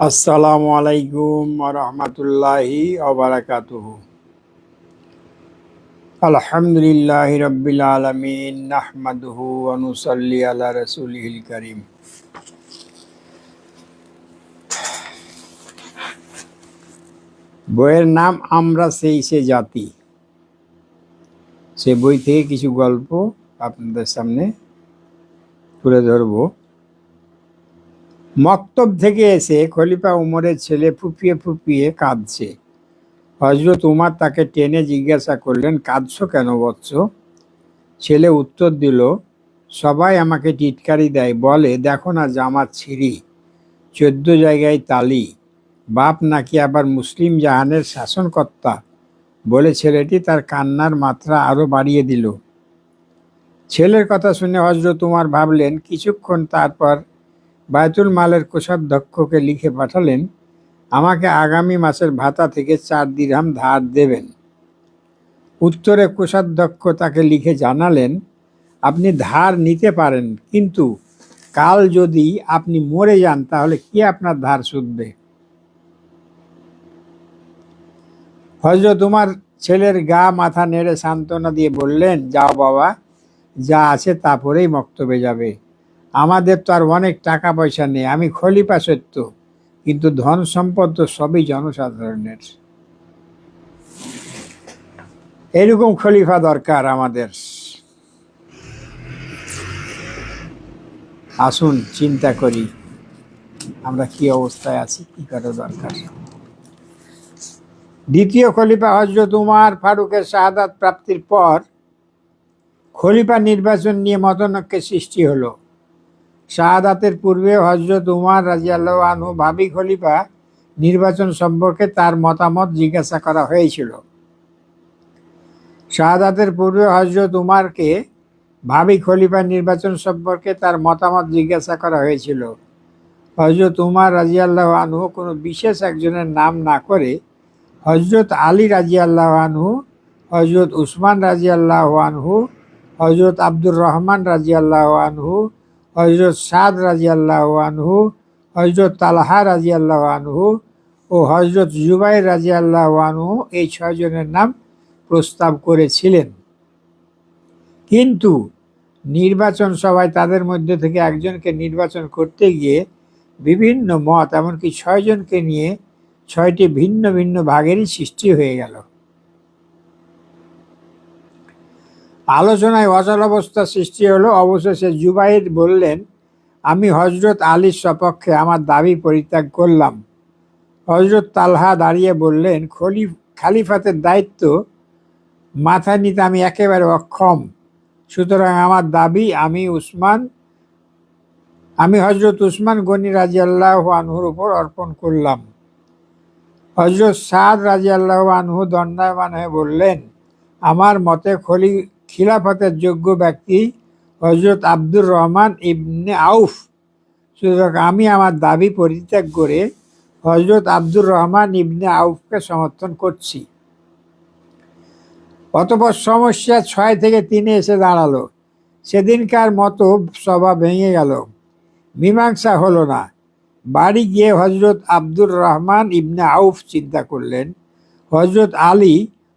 আসসালামু আলাইকুম রহমতুল্লাহি ওবরাকাতুহু। আলহামদুলিল্লাহ রব্বিল আলমিন নাহমাদুহু অনুসল্লি আলা রসুলহিল করিম। বইয়ের নাম আমরা সেই সে জাতি। সে বই থেকে কিছু গল্প আপনাদের সামনে তুলে ধরবো। মক্তব থেকে এসে খলিফা উমরের ছেলে ফুপিয়ে ফুপিয়ে কাঁদছে। হজরত উমার তাকে টেনে জিজ্ঞাসা করলেন, কাঁদছো কেন বৎস? ছেলে উত্তর দিল, সবাই আমাকে টিটকারি দেয়, বলে, দেখো না জামাত ছিঁড়ি, চোদ্দ জায়গায় তালি, বাপ নাকি আবার মুসলিম জাহানের শাসনকর্তা? বলে ছেলেটি তার কান্নার মাত্রা আরও বাড়িয়ে দিল। ছেলের কথা শুনে হজরত উমার ভাবলেন, কিছুক্ষণ তারপর বায়তুল মালের কোষাধ্যক্ষকে লিখে পাঠালেন, আমাকে আগামী মাসের ভাতা থেকে চার দিরহাম ধার দেবেন। উত্তরে কোষাধ্যক্ষ তাকে লিখে জানালেন, আপনি ধার নিতে পারেন, কিন্তু কাল যদি আপনি মরে যান, তাহলে কি আপনার ধার শুধবে? হজরত উমার ছেলের গা মাথা নেড়ে সান্ত্বনা দিয়ে বললেন, যাও বাবা, যা আছে তা পরেই মক্তবে যাবে। আমাদের তো আর অনেক টাকা পয়সা নেই। আমি খলিফা সত্য, কিন্তু ধন সম্পদ তো সবই জনসাধারণের। এরকম খলিফা দরকার আমাদের। আসুন, চিন্তা করি, আমরা কি অবস্থায় আছি, কি করা দরকার। দ্বিতীয় খলিফা হজরত উমার ফারুকের শাহাদাত প্রাপ্তির পর খলিফা নির্বাচন নিয়ে মতনৈক্যের সৃষ্টি হলো। শাহাদাতের পূর্বে হজরত উমার রাজিয়াল্লাহ ভাবি খলিফা নির্বাচন সম্পর্কে তার মতামত জিজ্ঞাসা করা হয়েছিল। শাহাদাতের পূর্বে হজরত উমারকে ভাবি খলিফা নির্বাচন সম্পর্কে তার মতামত জিজ্ঞাসা করা হয়েছিল। হজরত উমার রাজিয়াল্লাহ আনহু কোনো বিশেষ একজনের নাম না করে হজরত আলী রাজিয়াল্লাহ আনহু হজরত উসমান রাজিয়াল্লাহ আনহু হজরত আব্দুর রহমান রাজিয়াল্লাহ আনহু হজরত সাদ রাজিয়াল্লাহ আনহু হজরত তালহা রাজিয়াল্লাহ আনহু ও হজরত জুবাই রাজিয়াল্লাহ আনহু এই ছয়জনের নাম প্রস্তাব করেছিলেন। কিন্তু নির্বাচন সভায় তাদের মধ্যে থেকে একজনকে নির্বাচন করতে গিয়ে বিভিন্ন মত, এমনকি ছয়জনকে নিয়ে ছয়টি ভিন্ন ভিন্ন ভাগেরই সৃষ্টি হয়ে গেল। আলোচনায় অচল অবস্থা সৃষ্টি হলো। অবশেষে জুবাইর বললেন, আমি হজরত আলীর সপক্ষে আমার দাবি পরিত্যাগ করলাম। হজরত তালহা দাঁড়িয়ে বললেন, খলি, খালিফাতের দায়িত্ব মাথা নিতে আমি একেবারে অক্ষম। সুতরাং আমার দাবি, আমি উসমান, আমি হজরত উসমান গনি রাজি আল্লাহ আনহুর উপর অর্পণ করলাম। হজরত সাদ রাজি আল্লাহ আনহু দণ্ডায়মান হয়ে বললেন, আমার মতে খলি খিলাফতের যোগ্য ব্যক্তি হজরত আব্দুর রহমান ইবনে আউফ। সুতরাং আমি আমার দাবি পরিত্যাগ করে হজরত আব্দুর রহমান ইবনে আউফকে সমর্থন করছি। অতপর সমস্যা ছয় থেকে তিনে এসে দাঁড়াল। সেদিনকার মতো সভা ভেঙে গেল। মীমাংসা হলো না। বাড়ি গিয়ে হজরত আব্দুর রহমান ইবনে আউফ চিন্তা করলেন। হজরত আলী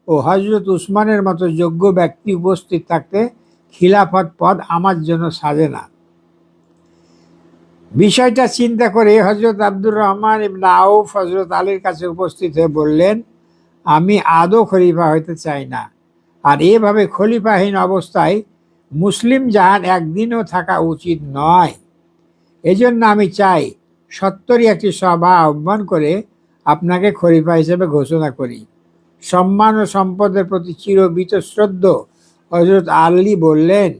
ও হজরত উসমানের মতো যোগ্য ব্যক্তি উপস্থিত থাকতে খিলাফত পদ আমার জন্য সাজে না। বিষয়টা চিন্তা করে হজরত আব্দুর রহমান ইবনা আউফ হজরত আলীর কাছে উপস্থিত হয়ে বললেন, আমি আদৌ খলিফা হইতে চাই না। আর এভাবে খলিফাহীন অবস্থায় মুসলিম জাহান একদিনও থাকা উচিত নয়। এজন্য আমি চাই সত্তরই একটি সভা আহ্বান করে আপনাকে খলিফা হিসেবে ঘোষণা করি। সম্মান ও সম্পদের প্রতি চির বীতশ্রদ্ধ। হজরত আলী বললেন,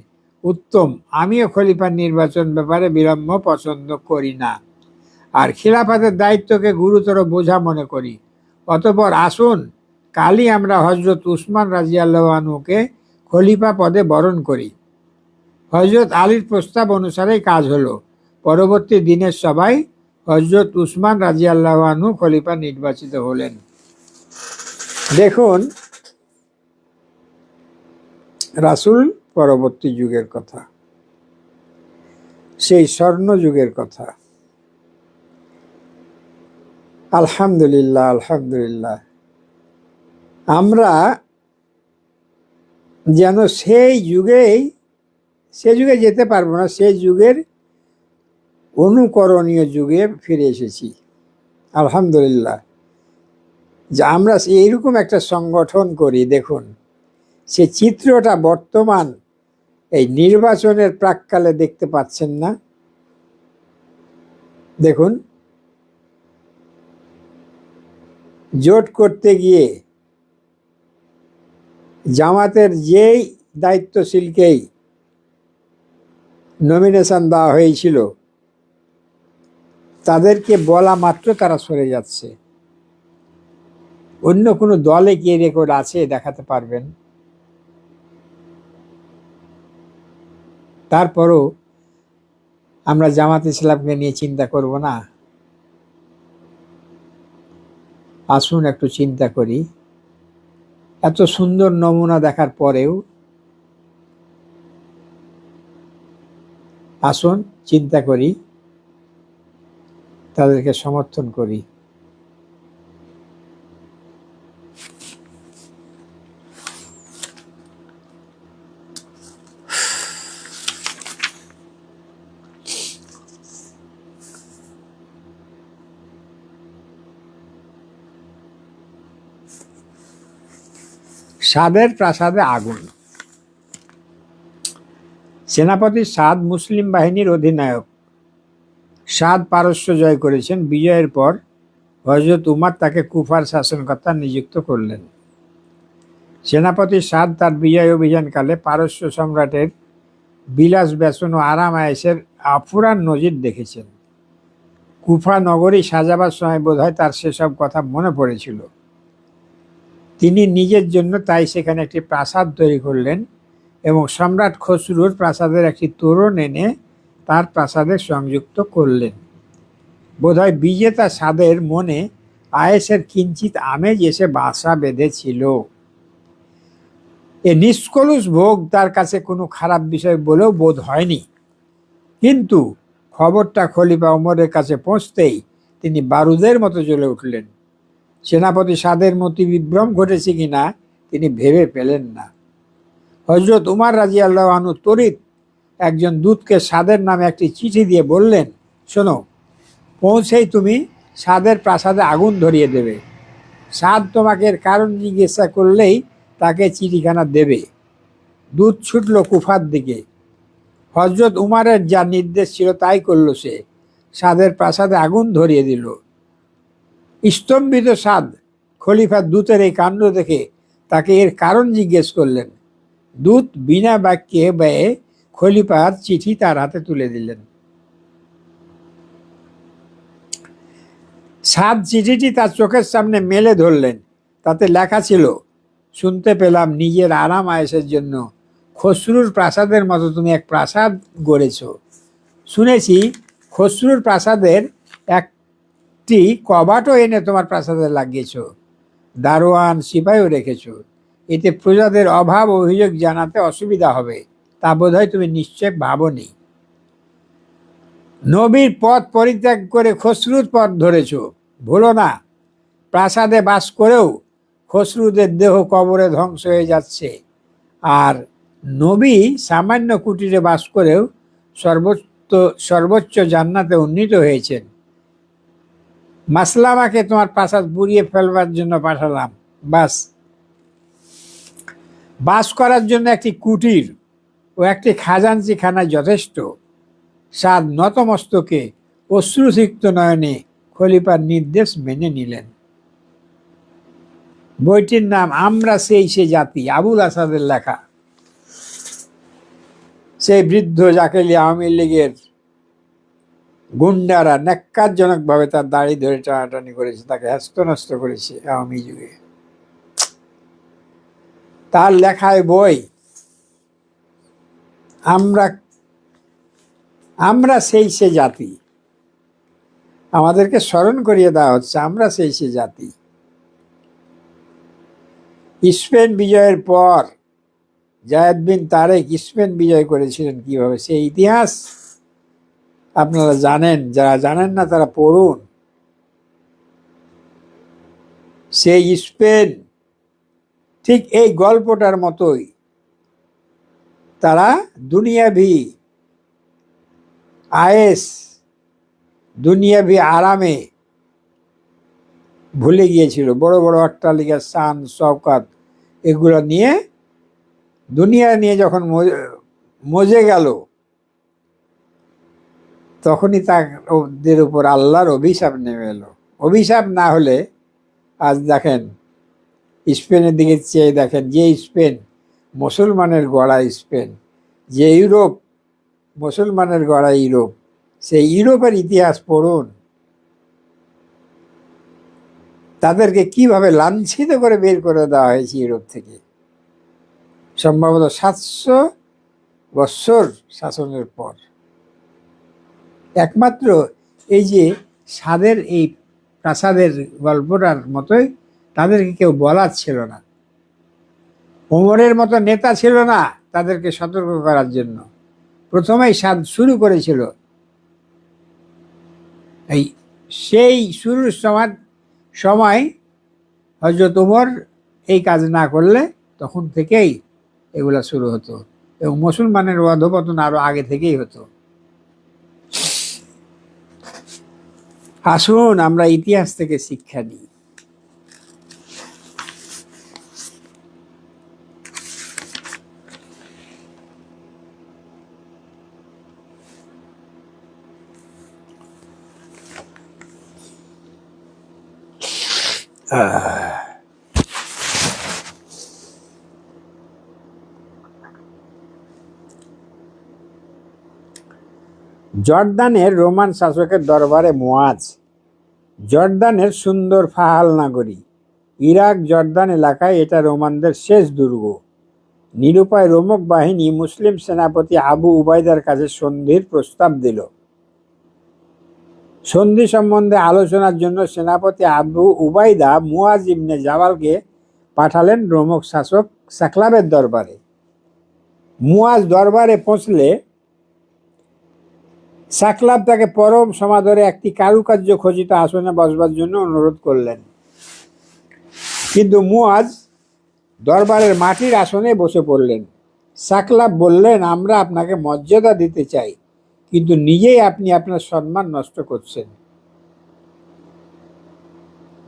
উত্তম, আমিও খলিফার নির্বাচন ব্যাপারে বিলম্ব পছন্দ করি না। আর খিলাফাতের দায়িত্বকে গুরুতর বোঝা মনে করি। অতপর আসুন, কালই আমরা হজরত উসমান রাজিয়াল্লাহানুকে খলিফা পদে বরণ করি। হজরত আলীর প্রস্তাব অনুসারেই কাজ হলো। পরবর্তী দিনের সবাই হজরত উসমান রাজিয়াল্লাহানু খলিফা নির্বাচিত হলেন। দেখুন, রাসুল পরবর্তী যুগের কথা, সেই স্বর্ণ যুগের কথা। আলহামদুলিল্লাহ আলহামদুলিল্লাহ। আমরা যেন সেই যুগেই, সে যুগে যেতে পারব না, সেই যুগের অনুকরণীয় যুগে ফিরে এসেছি। আলহামদুলিল্লাহ। যে আমরা এইরকম একটা সংগঠন করি, দেখুন, সে চিত্রটা বর্তমান এই নির্বাচনের প্রাককালে দেখতে পাচ্ছেন না। দেখুন, জোট করতে গিয়ে জামাতের যেই দায়িত্বশীলকেই নমিনেশন দেওয়া হয়েছিল, তাদেরকে বলা মাত্র তারা সরে যাচ্ছে। অন্য কোনো দলে কি রেকর্ড আছে, দেখাতে পারবেন। তারপরও আমরা জামাত ইসলামকে নিয়ে চিন্তা করব না। আসুন একটু চিন্তা করি। এত সুন্দর নমুনা দেখার পরেও আসুন, চিন্তা করি, তাদেরকে সমর্থন করি। সাদের প্রাসাদে আগুন। সেনাপতি সাদ মুসলিম বাহিনীর অধিনায়ক। সাদ পারস্য জয় করেছেন, বিজয়ের পর হজরত উমার তাকে কুফার শাসনকর্তা নিযুক্ত করলেন। সেনাপতি সাদ তার বিজয় অভিযানকালে পারস্য সম্রাটের বিলাস ব্যসন ও আরাম আয়েসের আফুরান নজির দেখেছেন। কুফা নগরী সাজাবার সময় বোধহয় তার সেসব কথা মনে পড়েছিল। তিনি নিজের জন্য তাই সেখানে একটি প্রাসাদ তৈরি করলেন এবং সম্রাট খসরুর প্রাসাদের একটি তোরণ এনে তার প্রাসাদে সংযুক্ত করলেন। বোধহয় বিজেতা সাদের মনে আয়েসের কিঞ্চিত আমেজ এসে বাসা বেঁধেছিল। এ নিষ্কলুষ ভোগ তার কাছে কোনো খারাপ বিষয় বলেও বোধ হয়নি। কিন্তু খবরটা খলিফা ওমরের কাছে পৌঁছতেই তিনি বারুদের মতো জ্বলে উঠলেন। সেনাপতি সাদের মতি বিভ্রম ঘটেছে কিনা তিনি ভেবে পেলেন না। হজরত উমার রাজি আল্লাহ আনু তরিত একজন দূতকে সাদের নামে একটি চিঠি দিয়ে বললেন, শোনো, পৌঁছেই তুমি সাদের প্রাসাদে আগুন ধরিয়ে দেবে। সাদ তোমাকে কারণ জিজ্ঞাসা করলেই তাকে চিঠিখানা দেবে। দুধ ছুটল কুফার দিকে। হজরত উমারের যা নির্দেশ ছিল তাই করল সে। সাদের প্রাসাদে আগুন ধরিয়ে দিল। স্তম্ভিত সাদ খলিফার দূতের এই কাণ্ড দেখে তাকে এর কারণ জিজ্ঞেস করলেন। দূত বিনা বাক্যে ব্যয়ে খলিফার চিঠি তার হাতে তুলে দিলেন। সাদ চিঠিটি তার চোখের সামনে মেলে ধরলেন। তাতে লেখা ছিল, শুনতে পেলাম নিজের আরাম আয়েসের জন্য খসরুর প্রাসাদের মতো তুমি এক প্রাসাদ গড়েছ। শুনেছি খসরুর প্রাসাদের একটি কবাটও এনে তোমার প্রাসাদে লাগিয়েছ, দারোয়ান সিপাইও রেখেছ। এতে প্রজাদের অভাব অভিযোগ জানাতে অসুবিধা হবে, তা বোধহয় তুমি নিশ্চয় ভাবনি। নবীর পথ পরিত্যাগ করে খসরুর পথ ধরেছ, ভুলো না। প্রাসাদে বাস করেও খসরুদের দেহ কবরে ধ্বংস হয়ে যাচ্ছে। আর নবী সামান্য কুটিরে বাস করেও সর্বোচ্চ সর্বোচ্চ জান্নাতে উন্নীত হয়েছেন। মাসলামাকে তোমার প্রাসাদ বুড়িয়ে ফেলবার জন্য পাঠালাম, বাস। বাস করার জন্য একটি কুটির ও একটি খাজাঞ্চি খানা যথেষ্ট। সাদ নতমস্তকে অশ্রুসিক্ত নয়নে খলিফার নির্দেশ মেনে নিলেন। বইটির নাম আমরা সেই সে জাতি, আবুল আসাদের লেখা। সেই বৃদ্ধ জাকেলি আওয়ামী লীগের গুন্ডারা ন্যাক্কারজনকভাবে তার দাড়ি ধরে টানাটানি করেছে, তাকে হ্যাস্তনস্ত করেছে আওয়ামী যুগে। তার লেখায় বই, আমরা আমরা সেই সে জাতি। আমাদেরকে স্মরণ করিয়ে দেওয়া হচ্ছে, আমরা সেই সে জাতি। স্পেন বিজয়ের পর জায়দ বিন তারেক স্পেন বিজয় করেছিলেন কীভাবে? সেই ইতিহাস আপনারা জানেন, যারা জানেন না তারা পড়ুন। সেই স্পেন, ঠিক এই গল্পটার মতোই। তারা দুনিয়াভি আয়েস দুনিয়াভি আরামে ভুলে গিয়েছিল। বড় বড় অট্টালিকা সান শওকাত, এগুলো নিয়ে, দুনিয়া নিয়ে যখন মজে গেল তখনই তাদের উপর আল্লাহর অভিশাপ নেমে এলো। অভিশাপ না হলে, আজ দেখেন, স্পেনের দিকে চেয়ে দেখেন, যে স্পেন মুসলমানের গড়া স্পেন, যে ইউরোপ মুসলমানের গড়া ইউরোপ সেই ইউরোপের ইতিহাস পড়ুন। তাদেরকে কীভাবে লাঞ্ছিত করে বের করে দেওয়া হয়েছে ইউরোপ থেকে? সম্ভবত সাতশো বৎসর শাসনের পর। একমাত্র এই যে স্বাদের এই প্রাসাদের গল্পটার মতোই তাদেরকে কেউ বলার ছিল না। ওমরের মতো নেতা ছিল না তাদেরকে সতর্ক করার জন্য। প্রথমেই স্বাদ শুরু করেছিল। এই সেই শুরুর সময় সময় হজরত উমর এই কাজ না করলে তখন থেকেই এগুলা শুরু হতো এবং মুসলমানের অধপতন আরও আগে থেকেই হতো। আসুন আমরা ইতিহাস থেকে শিক্ষা নিই। জর্দানের রোমান শাসকের দরবারে মোয়াজ। জর্দানের সুন্দর ফাহাল নাগরী। ইরাক, জর্দান এলাকায় এটা রোমানদের শেষ দুর্গ। নিরুপায় রোমক বাহিনী মুসলিম সেনাপতি আবু উবাইদার কাছে সন্ধির প্রস্তাব দিল। সন্ধি সম্বন্ধে আলোচনার জন্য সেনাপতি আবু উবাইদা মুয়াজ ইবনে জাওয়ালকে পাঠালেন রোমক শাসক সাকলাবের দরবারে। মুয়াজ দরবারে পৌঁছলে সাকলাব তাকে পরম সমাদরে একটি কারুকার্য খচিত আসনে বসবার জন্য অনুরোধ করলেন। কিন্তু মুয়াজ দরবারের মাটির আসনে বসে পড়লেন। সাকলাব বললেন, আমরা আপনাকে মর্যাদা দিতে চাই, কিন্তু নিজেই আপনি আপনার সম্মান নষ্ট করছেন।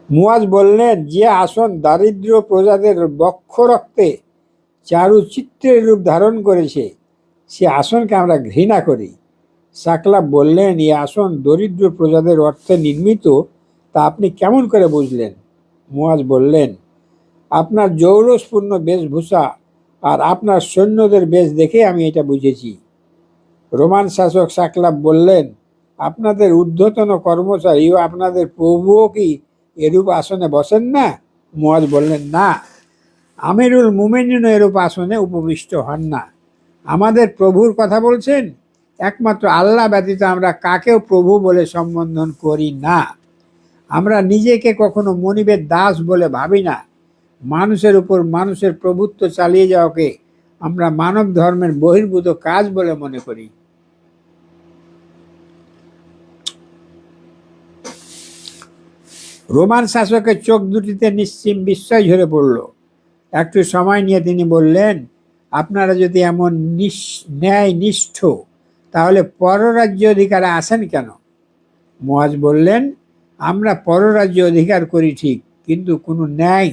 মুয়াজ বললেন, যে আসন দারিদ্র প্রজাদের বক্ষ রক্তে চারুচিত্রের রূপ ধারণ করেছে, সে আসনকে আমরা ঘৃণা করি। সাকলাব বললেন এই আসন দরিদ্র প্রজাদের অর্থে নির্মিত, তা আপনি কেমন করে বুঝলেন? মুয়াজ বললেন, আপনার জৌরসপূর্ণ বেশভূষা আর আপনার সৈন্যদের বেশ দেখে আমি এটা বুঝেছি। রোমান শাসক সাকলাব বললেন, আপনাদের ঊর্ধ্বতন কর্মচারী ও আপনাদের প্রভুও কি এরূপ আসনে বসেন না? মুয়াজ বললেন, না, আমিরুল মুমেনিন এরূপ আসনে উপবিষ্ট হন না। আমাদের প্রভুর কথা বলছেন? একমাত্র আল্লাহ ব্যতীত আমরা কাকেও প্রভু বলে সম্বোধন করি না। আমরা নিজেকে কখনো মনিবের দাস বলে ভাবি না। মানুষের উপর মানুষের প্রভুত্ব চালিয়ে যাওয়াকে আমরা মানব ধর্মের বহির্ভূত কাজ বলে মনে করি। রোমান শাসকের চোখ দুটিতে নিশ্চিম বিস্ময় ঝরে পড়ল। একটু সময় নিয়ে তিনি বললেন, আপনারা যদি এমন নিঃ ন্যায় নিষ্ঠ তাহলে পররাজ্য অধিকারে আসেন কেন? মহাজ বললেন, আমরা পররাজ্য অধিকার করি ঠিক, কিন্তু কোনো ন্যায়,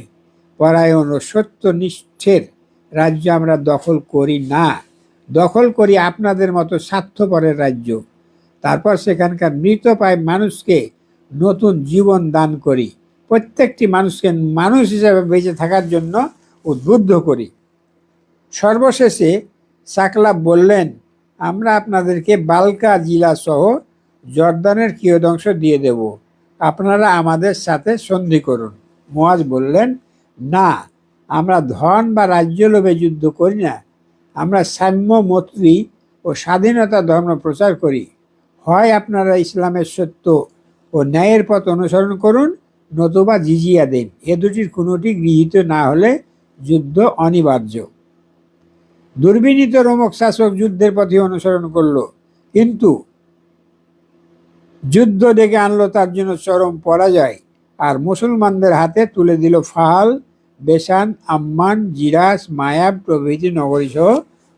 পরায়ণ ও সত্যনিষ্ঠের রাজ্য আমরা দখল করি না। দখল করি আপনাদের মতো স্বার্থপরের রাজ্য। তারপর সেখানকার মৃতপ্রায় মানুষকে নতুন জীবন দান করি। প্রত্যেকটি মানুষকে মানুষ হিসেবে বেঁচে থাকার জন্য উদ্বুদ্ধ করি। সর্বশেষে সাকলাব বললেন আমরা আপনাদেরকে বালকা জেলা সহ জর্দানের কিয়দংশ দিয়ে দেব। আপনারা আমাদের সাথে সন্ধি করুন। মোয়াজ বললেন, না, আমরা ধন বা রাজ্য লোভে যুদ্ধ করি না। আমরা সাম্য, মৈত্রী ও স্বাধীনতা ধর্ম প্রচার করি। হয় আপনারা ইসলামের সত্য ও ন্যায়ের পথ অনুসরণ করুন, নতুবা জিজিয়া দিন। এ দুটির কোনোটি গৃহীত না হলে যুদ্ধ অনিবার্য। দুর্বিনীত রোমক শাসক যুদ্ধের পথে অনুসরণ করল। কিন্তু যুদ্ধ ডেকে আনলো তার জন্য চরম পরাজয়। আর মুসলমানদের হাতে তুলে দিল ফাল বেসান, আম্মান, জিরাস, মায়াব প্রভৃতি নগরী সহ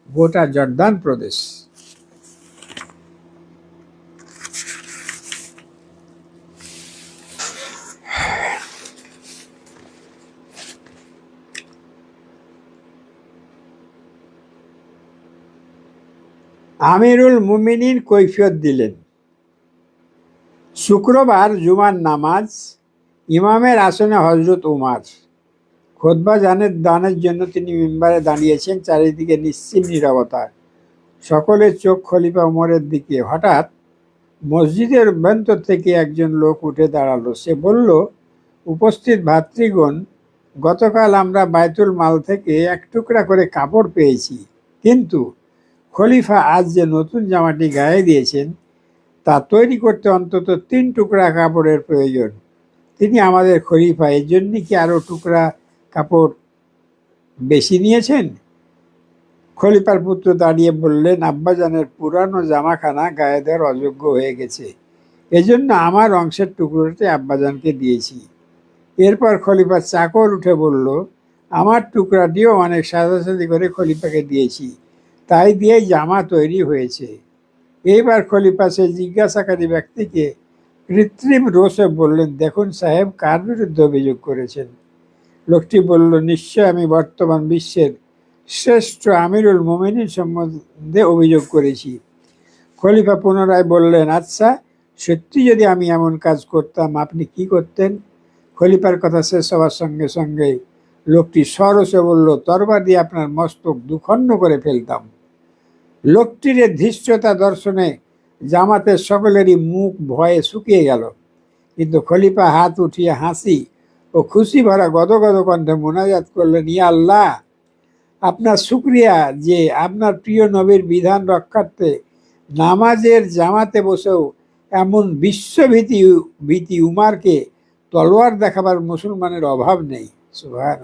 গোটা জর্দান প্রদেশ। আমিরুল মুমিনিন কৈফিয়ত দিলেন। শুক্রবার জুমার নামাজ ইমামের আসনে হজরত উমার। খোদবা জানের দানের জন্য তিনি মেম্বারে দাঁড়িয়েছেন, চারিদিকে নিশ্চিম নীরবতা। সকলের চোখ খলিফা উমরের দিকে। হঠাৎ মসজিদের অভ্যন্তর থেকে একজন লোক উঠে দাঁড়াল। সে বলল, উপস্থিত ভাতৃগণ, গতকাল আমরা বায়তুল মাল থেকে এক টুকরা করে কাপড় পেয়েছি, কিন্তু খলিফা আজ যে নতুন জামাটি গায়ে দিয়েছেন, তা তৈরি করতে অন্তত তিন টুকরা কাপড়ের প্রয়োজন। তিনি আমাদের খলিফা, এর জন্য কি আরও টুকরা কাপড় বেশি নিয়েছেন? খলিফার পুত্র দাঁড়িয়ে বললেন, আব্বাজানের পুরানো জামাখানা গায়ে দেওয়ার অযোগ্য হয়ে গেছে। এজন্য আমার অংশের টুকরোটি আব্বাজানকে দিয়েছি। এরপর খলিফার চাকর উঠে বলল, আমার টুকরাটিও অনেক সাজাসাজি করে খলিফাকে দিয়েছি। তাই দিয়েই জামা তৈরি হয়েছে। এইবার খলিফা সে জিজ্ঞাসাকারী ব্যক্তিকে কৃত্রিম রোষে বললেন, দেখুন সাহেব, কার বিরুদ্ধে অভিযোগ করেছেন? লোকটি বলল, নিশ্চয় আমি বর্তমান বিশ্বের শ্রেষ্ঠ আমিরুল মোমিনীর সম্বন্ধে অভিযোগ করেছি। খলিফা পুনরায় বললেন আচ্ছা সত্যি যদি আমি এমন কাজ করতাম, আপনি কি করতেন? খলিফার কথা শেষ হওয়ার সঙ্গে সঙ্গে লোকটি সরসে বলল, তরবার দিয়ে আপনার মস্তক দুখণ্ড করে ফেলতাম। লোকটির ধৃষ্টতা দর্শনে জামাতের সকলেরই মুখ ভয়ে শুকিয়ে গেল। কিন্তু খলিফা হাত উঠিয়ে হাসি ও খুশি ভরা গদগদ কণ্ঠে মোনাজাত করলেন, ইয়া আল্লাহ, আপনার শুক্রিয়া যে আপনার প্রিয় নবীর বিধান রক্ষার্থে নামাজের জামাতে বসেও এমন বিশ্বভীতি, ভীতি উমারকে তলোয়ার দেখাবার মুসলমানের অভাব নেই। সুভান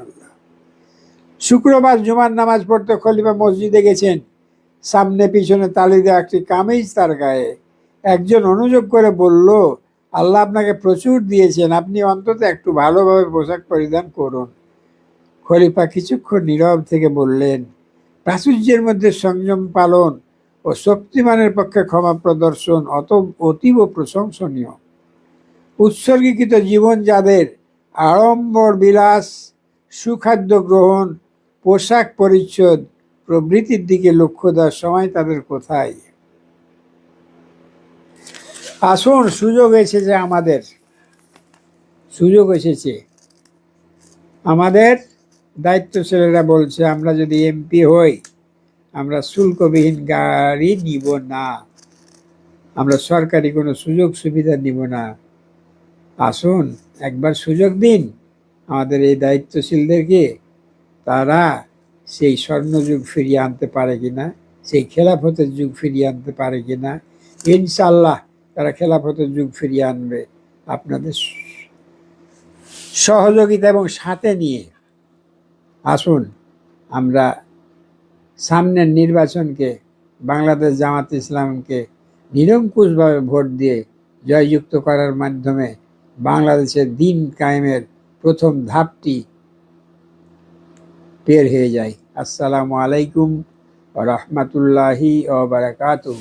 শুক্রবার জুমার নামাজ পড়তে খলিফা মসজিদে গেছেন। সামনে পিছনে তালি দেওয়া একটি কামিজ তার গায়ে। একজন অনুযোগ করে বলল, আল্লাহ আপনাকে প্রচুর দিয়েছেন, আপনি অন্তত একটু ভালোভাবে পোশাক পরিধান করুন। খলিফা কিছুক্ষণ নীরব থেকে বললেন, প্রাচুর্যের মধ্যে সংযম পালন ও শক্তিমানের পক্ষে ক্ষমা প্রদর্শন অত অতীব প্রশংসনীয়। উৎসর্গীকৃত জীবন যাদের আড়ম্বর বিলাস, সুখাদ্য গ্রহণ, পোশাক পরিচ্ছদ প্রবৃতির দিকে লক্ষ্য দেওয়ার সময় তাদের কোথায়? আসুন, সুযোগ এসেছে আমাদের। সুযোগ এসেছে। আমাদের দায়িত্বশীলেরা বলছে, আমরা যদি এমপি হই, আমরা শুল্কবিহীন গাড়ি নিব না। আমরা সরকারি কোনো সুযোগ সুবিধা নিব না। আসুন, একবার সুযোগ দিন। আমাদের এই দায়িত্বশীলদেরকে, তারা সেই স্বর্ণযুগ ফিরিয়ে আনতে পারে কিনা সেই খেলাফতের যুগ ফিরিয়ে আনতে পারে কিনা ইনশাল্লাহ তারা খেলাফতের যুগ ফিরিয়ে আনবে। আপনাদের সহযোগিতা এবং সাথে নিয়ে আসুন। আমরা সামনের নির্বাচনকে, বাংলাদেশ জামাত ইসলামকে নিরঙ্কুশভাবে ভোট দিয়ে জয়যুক্ত করার মাধ্যমে বাংলাদেশের দিন কায়েমের প্রথম ধাপটি বের হয়ে যায়। আসসালামু আলাইকুম রহমতুল্লাহি ও বারাকাতুহ।